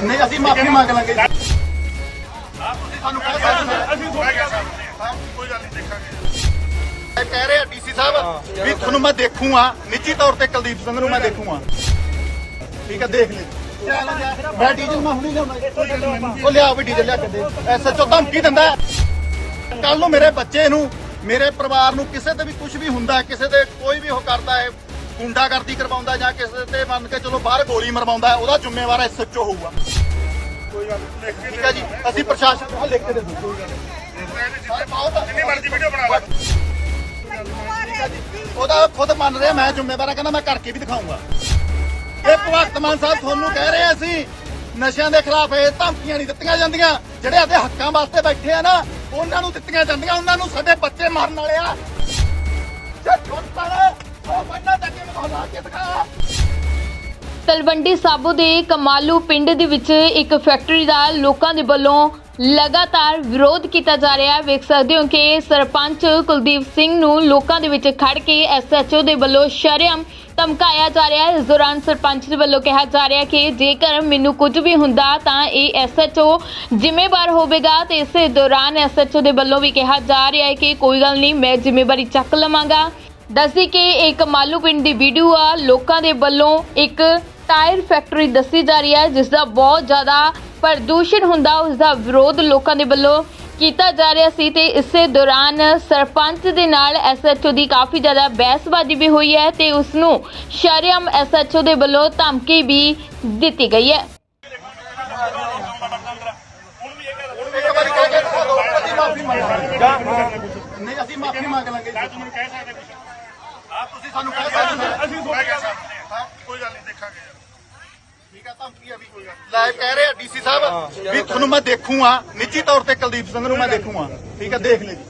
ਨਹੀਂ ਅਸੀਂ ਮਾਫੀ ਮੰਗ ਲਾਂਗੇ ਜੀ। ਤੁਸੀਂ ਸਾਨੂੰ ਕਹਿ ਸਕਦੇ ਹੋ ਅਸੀਂ ਥੋੜਾ ਕਹਿ ਸਕਦੇ ਹਾਂ ਕੋਈ ਗੱਲ ਨਹੀਂ ਦੇਖਾਂਗੇ ਇਹ ਕਹਿ ਰਹੇ ਆ ਡੀਸੀ ਸਾਹਿਬ ਵੀ ਤੁਹਾਨੂੰ ਮੈਂ ਦੇਖੂਗਾ ਨਿੱਜੀ ਤੌਰ ਤੇ ਕੁਲਦੀਪ ਸਿੰਘ ਨੂੰ ਮੈਂ ਦੇਖੂਗਾ। ਠੀਕ ਹੈ ਦੇਖ ਲੈ ਮੈਂ ਡੀਜ਼ਲ ਮੈਂ ਹੁਣੀ ਲਿਆਉਣਾ। ਉਹ ਲਿਆ ਵੀ ਡੀਜ਼ਲ ਲਿਆ ਕੇ ਦੇ। ਐਸਐਚਓ ਧਮਕੀ ਦਿੰਦਾ ਕੱਲ ਨੂੰ ਮੇਰੇ ਬੱਚੇ ਨੂੰ ਮੇਰੇ ਪਰਿਵਾਰ ਨੂੰ ਕਿਸੇ ਤੇ ਵੀ ਕੁਝ ਵੀ ਹੁੰਦਾ ਕਿਸੇ ਤੇ ਕੋਈ ਵੀ ਉਹ ਕਰਦਾ ਹੈ ਗੁੰਡਾਗਰਦੀ ਕਰਵਾਉਂਦਾ ਜਾਂ ਕਿਸੇ ਤੇ ਮੰਨ ਕੇ ਚਲੋ ਬਾਹਰ ਗੋਲੀ ਮਰਵਾਉਂਦਾ ਉਹਦਾ ਜ਼ਿੰਮੇਵਾਰ ਐਸਐਚਓ ਹੋਊਗਾ। ਕੋਈ ਗੱਲ ਨਹੀਂ ਠੀਕ ਹੈ ਜੀ? ਅਸੀਂ ਪ੍ਰਸ਼ਾਸਨ ਨੂੰ ਲਿਖ ਕੇ ਦੇ ਦੂੰਗੇ ਜਿੰਨੀ ਮਰਜ਼ੀ ਵੀਡੀਓ ਬਣਾ ਲੈ। ਉਹਦਾ ਖੁਦ ਮੰਨ ਰਿਹਾ ਮੈਂ ਜ਼ਿੰਮੇਵਾਰ ਹਾਂ ਕਹਿੰਦਾ ਮੈਂ ਕਰਕੇ ਵੀ ਦਿਖਾਊਂਗਾ ਇਹ ਭਗਵੰਤ ਮਾਨ ਸਾਹਿਬ ਤੁਹਾਨੂੰ ਕਹਿ ਰਹੇ ਅਸੀਂ ਨਸ਼ਿਆਂ ਦੇ ਖਿਲਾਫ ਇਹ ਧਮਕੀਆਂ ਨਹੀਂ ਦਿੱਤੀਆਂ ਜਾਂਦੀਆਂ। ਜਿਹੜੇ ਆਦੇ ਹੱਕਾਂ ਵਾਸਤੇ ਬੈਠੇ ਆ ਨਾ ਉਹਨਾਂ ਨੂੰ ਦਿੱਤੀਆਂ ਜਾਂਦੀਆਂ ਉਹਨਾਂ ਨੂੰ ਸਾਡੇ ਬੱਚੇ ਮਰਨ ਵਾਲੇ ਆ। ਜੇ ਛੋਟਾ ਤਲਵੰਡੀ ਸਾਬੋ ਦੇ ਕਮਾਲੂ ਪਿੰਡ ਦੇ ਵਿੱਚ ਇੱਕ ਫੈਕਟਰੀ ਦਾ ਲੋਕਾਂ ਦੇ ਵੱਲੋਂ ਲਗਾਤਾਰ ਵਿਰੋਧ ਕੀਤਾ ਜਾ ਰਿਹਾ ਹੈ। ਵੇਖ ਸਕਦੇ ਹੋ ਕਿ ਸਰਪੰਚ ਕੁਲਦੀਪ ਸਿੰਘ ਨੂੰ ਲੋਕਾਂ ਦੇ ਵਿੱਚ ਖੜ ਕੇ ਐਸਐਚਓ ਦੇ ਵੱਲੋਂ ਸ਼ਰਮ ਧਮਕਾਇਆ ਜਾ ਰਿਹਾ ਹੈ। ਇਸ ਦੌਰਾਨ ਸਰਪੰਚ ਦੇ ਵੱਲੋਂ ਕਿਹਾ ਜਾ ਰਿਹਾ ਕਿ ਜੇਕਰ ਮੈਨੂੰ ਕੁਝ ਵੀ ਹੁੰਦਾ ਤਾਂ ਇਹ ਐਸਐਚਓ ਜ਼ਿੰਮੇਵਾਰ ਹੋਵੇਗਾ ਤੇ ਇਸੇ ਦੌਰਾਨ ਐਸਐਚਓ ਦੇ ਵੱਲੋਂ ਵੀ ਕਿਹਾ ਜਾ ਰਿਹਾ ਹੈ ਕਿ ਕੋਈ ਗੱਲ ਨਹੀਂ, ਮੈਂ ਜ਼ਿੰਮੇਵਾਰੀ ਚੱਕ ਲਵਾਂਗਾ। ਦੱਸਦੀ ਕਿ ਇੱਕ ਮਾਲੂ ਪਿੰਡ ਦੀ ਵੀਡੀਓ ਆ। ਲੋਕਾਂ ਦੇ ਵੱਲੋਂ ਇੱਕ ਟਾਇਰ ਫੈਕਟਰੀ ਦੱਸੀ ਜਾ ਰਹੀ ਹੈ ਜਿਸ ਦਾ ਬਹੁਤ ਜ਼ਿਆਦਾ ਪ੍ਰਦੂਸ਼ਣ ਹੁੰਦਾ ਉਸ ਦਾ ਵਿਰੋਧ ਲੋਕਾਂ ਦੇ ਵੱਲੋਂ ਕੀਤਾ ਜਾ ਰਿਹਾ ਸੀ ਤੇ ਇਸੇ ਦੌਰਾਨ ਸਰਪੰਚ ਦੇ ਨਾਲ ਐਸਐਚਓ ਦੀ ਕਾਫੀ ਜ਼ਿਆਦਾ ਬਹਿਸਬਾਜ਼ੀ ਵੀ ਹੋਈ ਹੈ ਤੇ ਉਸ ਨੂੰ ਸ਼ਰਮ ਐਸਐਚਓ ਦੇ ਵੱਲੋਂ ਧਮਕੀ ਵੀ ਦਿੱਤੀ ਗਈ ਹੈ। ਨਹੀਂ ਅਸੀਂ ਮਾਫੀ ਮੰਗ ਲਾਂਗੇ ਜੀ। ਤੂੰ ਮੈਨੂੰ ਕਹਿ ਸਕਦੇ ਕੁਝ ਆਪ ਤੁਸੀਂ ਸਾਨੂੰ ਕਹਿ ਸਕਦੇ ਹੋ। ਅਸੀਂ ਕਹਿ ਹਾਂ। ਕੋਈ ਗੱਲ ਨਹੀਂ ਦੇਖਾਂਗੇ। ਠੀਕ ਹੈ ਧਮਕੀ ਆ ਵੀ ਕੋਈ ਲਾਈਵ ਕਹਿ ਰਹੇ ਆ ਡੀਸੀ ਸਾਹਿਬ ਵੀ ਤੁਹਾਨੂੰ ਮੈਂ ਦੇਖੂਗਾ ਨਿੱਜੀ ਤੌਰ ਤੇ ਕੁਲਦੀਪ ਸਿੰਘ ਨੂੰ ਮੈਂ ਦੇਖੂਗਾ। ਠੀਕ ਹੈ ਦੇਖ ਲੈ ਜੀ।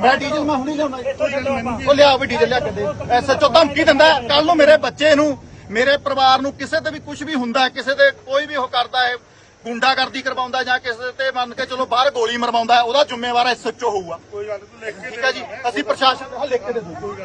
ਮੈਂ ਡੀਜ਼ਲ ਮੈਂ ਹੁਣੀ ਲਿਆਉਣਾ ਉਹ ਲਿਆ ਵੀ ਡੀਜ਼ਲ ਲਿਆ ਕੇ ਦੇ। ਐਸਐਚਓ ਧਮਕੀ ਦਿੰਦਾ ਕੱਲ ਨੂੰ ਮੇਰੇ ਬੱਚੇ ਨੂੰ ਮੇਰੇ ਪਰਿਵਾਰ ਨੂੰ ਕਿਸੇ ਤੇ ਵੀ ਕੁਝ ਵੀ ਹੁੰਦਾ ਹੈ, ਕਿਸੇ ਤੇ ਕੋਈ ਵੀ ਉਹ ਕਰਦਾ ਹੈ ਗੁੰਡਾਗਰਦੀ ਕਰਵਾਉਂਦਾ ਜਾਂ ਕਿਸੇ ਤੇ ਮੰਨ ਕੇ ਚਲੋ ਬਾਹਰ ਗੋਲੀ ਮਰਵਾਉਂਦਾ ਹੈ, ਉਹਦਾ ਜ਼ਿੰਮੇਵਾਰ ਐਸਐਚਓ ਹੋਊਗਾ। ਕੋਈ ਗੱਲ ਨਹੀਂ ਲਿਖ ਕੇ ਠੀਕ ਹੈ ਜੀ। ਅਸੀਂ ਪ੍ਰਸ਼ਾਸਨ ਨੂੰ ਲਿਖ ਕੇ ਦੇ ਦੂੰਗੇ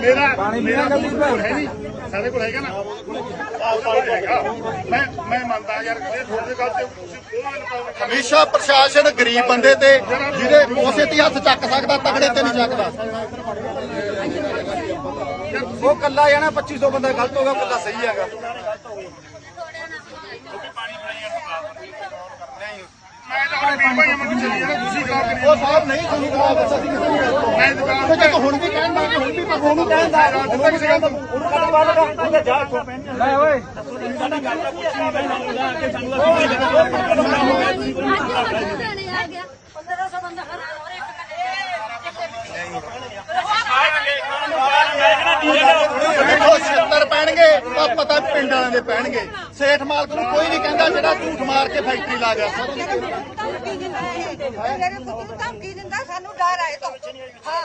ਮੇਰਾ ਮੇਰਾ ਕੋਲ ਹੈ ਨਹੀਂ ਸਾਡੇ ਕੋਲ ਹੈਗਾ ਨਾ ਹੈਗਾ ਮੈਂ ਮੈਂ ਮੰਨਦਾ ਯਾਰ ਇਹ ਤੁਹਾਡੇ ਗੱਲ ਤੇ ਹਮੇਸ਼ਾ ਪ੍ਰਸ਼ਾਸਨ ਗਰੀਬ ਬੰਦੇ ਤੇ ਜਿਹਦੇ ਉਸੇ ਤੇ ਹੱਥ ਚੱਕ ਸਕਦਾ ਤਗੜੇ ਤੇ ਨਹੀਂ ਚੱਕਦਾ। ਉਹ ਕੱਲਾ ਜਾਣਾ 2500 ਬੰਦਾ ਗਲਤ ਹੋਗਾ ਕੱਲਾ ਸਹੀ ਹੈਗਾ ਮੈਂ ਤਾਂ ਹੁਣ ਵੀਰ ਭਾਈਆਂ ਨੂੰ ਚੱਲੀ ਜਾਣਾ ਤੁਸੀਂ ਕੰਮ ਕਰੀ ਉਹ ਸਾਹਿਬ ਨਹੀਂ ਤੁਹਾਨੂੰ ਜਵਾਬ ਦੱਸਿਆ ਸੀ ਕਿਸੇ ਨੇ ਮੈਂ ਦੁਕਾਨ ਉਹ ਜੇ ਹੁਣ ਵੀ ਕਹਿਣ ਦਾ ਹੁਣ ਵੀ ਪਰ ਉਹਨੂੰ ਕਹਿਣ ਦਾ। ਦਿੱਤਾ ਕਿਸੇ ਗੱਲ ਲੈ ਓਏ। ਆ ਗਿਆ? 1500 ਬੰਦਾ ਹੈਰਾਨ ਹੋ ਰਿਹਾ ਦੇਖੋ ਤਾਂ ਪਤਾ ਪਿੰਡ ਵਾਲਿਆਂ ਦੇ ਪੈਣਗੇ। ਸੇਠ ਮਾਲਕ ਨੂੰ ਕੋਈ ਨਹੀਂ ਕਹਿੰਦਾ ਜਿਹੜਾ ਝੂਠ ਮਾਰ ਕੇ ਫੈਕਟਰੀ ਲਾ ਗਿਆ। ਸਰ ਧਮਕੀ ਦਿੰਦਾ ਇਹ। ਮੇਰੇ ਪੁੱਤ ਨੂੰ ਧਮਕੀ ਦਿੰਦਾ ਸਾਨੂੰ ਡਰ ਆਏ ਤੋਂ। ਹਾਂ।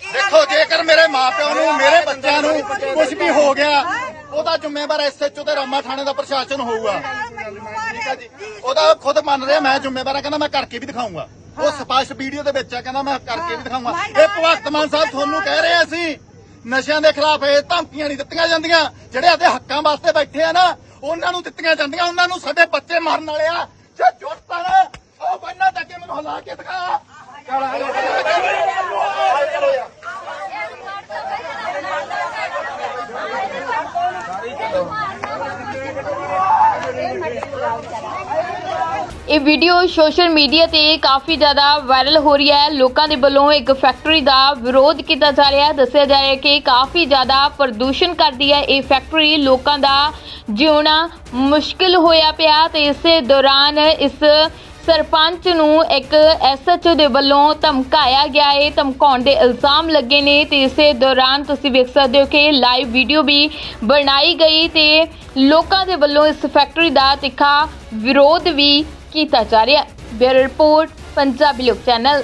ਕੀ ਗੱਲ ਦੇਖੋ ਜੇਕਰ ਮੇਰੇ ਮਾਪਿਆਂ ਨੂੰ ਮੇਰੇ ਬੱਚਿਆਂ ਨੂੰ ਕੁਝ ਵੀ ਹੋ ਗਿਆ ਉਹਦਾ ਜ਼ਿੰਮੇਵਾਰ ਐਸਐਚਓ ਤੇ ਰਾਮਾ ਥਾਣੇ ਦਾ ਪ੍ਰਸ਼ਾਸਨ ਹੋਊਗਾ। ਠੀਕ ਹੈ ਜੀ ਉਹਦਾ ਖੁਦ ਮੰਨ ਰਿਹਾ ਮੈਂ ਜ਼ਿੰਮੇਵਾਰ ਹਾਂ ਕਹਿੰਦਾ ਮੈਂ ਕਰਕੇ ਵੀ ਦਿਖਾਊਂਗਾ। ਉਹ ਸਪਸ਼ਟ ਵੀਡੀਓ ਦੇ ਵਿੱਚ ਆ ਕਹਿੰਦਾ ਮੈਂ ਕਰਕੇ ਵੀ ਦਿਖਾਊਂਗਾ। ਇਹ ਭਗਵੰਤ ਮਾਨ ਸਾਹਿਬ ਤੁਹਾਨੂੰ ਕਹਿ ਰਹੇ ਆ ਅਸੀਂ ਨਸ਼ਿਆਂ ਦੇ ਖਿਲਾਫ ਇਹ ਧਮਕੀਆਂ ਨਹੀਂ ਦਿੱਤੀਆਂ ਜਾਂਦੀਆਂ। ਜਿਹੜੇ ਆਦੇ ਹੱਕਾਂ ਵਾਸਤੇ ਬੈਠੇ ਆ ਨਾ, ਉਹਨਾਂ ਨੂੰ ਦਿੱਤੀਆਂ ਜਾਂਦੀਆਂ। ਉਹਨਾਂ ਨੂੰ ਸਾਡੇ ਬੱਚੇ ਮਾਰਨ ਵਾਲੇ ਆ। ਜੇ ਜੁੱਟਤਾ ਨਾ ਉਹ ਬੰਨਾ ਚੱਕੇ ਮੈਨੂੰ ਹਲਾ ਕੇ ਦਿਖਾ। ਇਹ ਵੀਡੀਓ ਸੋਸ਼ਲ ਮੀਡੀਆ ਤੇ ਕਾਫੀ ਜ਼ਿਆਦਾ ਵਾਇਰਲ ਹੋ ਰਹੀ ਹੈ। ਲੋਕਾਂ ਦੇ ਵੱਲੋਂ ਇੱਕ ਫੈਕਟਰੀ ਦਾ ਵਿਰੋਧ ਕੀਤਾ ਜਾ ਰਿਹਾ ਹੈ। ਦੱਸਿਆ ਜਾ ਰਿਹਾ ਹੈ ਕਿ ਕਾਫੀ ਜ਼ਿਆਦਾ ਪ੍ਰਦੂਸ਼ਣ ਕਰਦੀ ਹੈ ਇਹ ਫੈਕਟਰੀ ਲੋਕਾਂ ਦਾ ਜਿਉਣਾ ਮੁਸ਼ਕਿਲ ਹੋਇਆ ਪਿਆ ਤੇ ਇਸੇ ਦੌਰਾਨ ਇਸ ਸਰਪੰਚ ਨੂੰ ਇੱਕ ਐਸਐਚਓ ਦੇ ਵੱਲੋਂ ਧਮਕਾਇਆ ਗਿਆ ਹੈ। ਧਮਕਾਉਣ ਦੇ ਇਲਜ਼ਾਮ ਲੱਗੇ ਨੇ ਤੇ ਇਸੇ ਦੌਰਾਨ ਤੁਸੀਂ ਵੇਖ ਸਕਦੇ ਹੋ ਕਿ ਲਾਈਵ ਵੀਡੀਓ ਵੀ ਬਣਾਈ ਗਈ ਤੇ ਲੋਕਾਂ ਦੇ ਵੱਲੋਂ ਇਸ ਫੈਕਟਰੀ ਦਾ ਤਿੱਖਾ ਵਿਰੋਧ ਵੀ ਕੀਤਾ ਜਾ ਰਿਹਾ ਬਿਊਰੋ ਰਿਪੋਰਟ ਪੰਜਾਬੀ ਲੋਕ ਚੈਨਲ।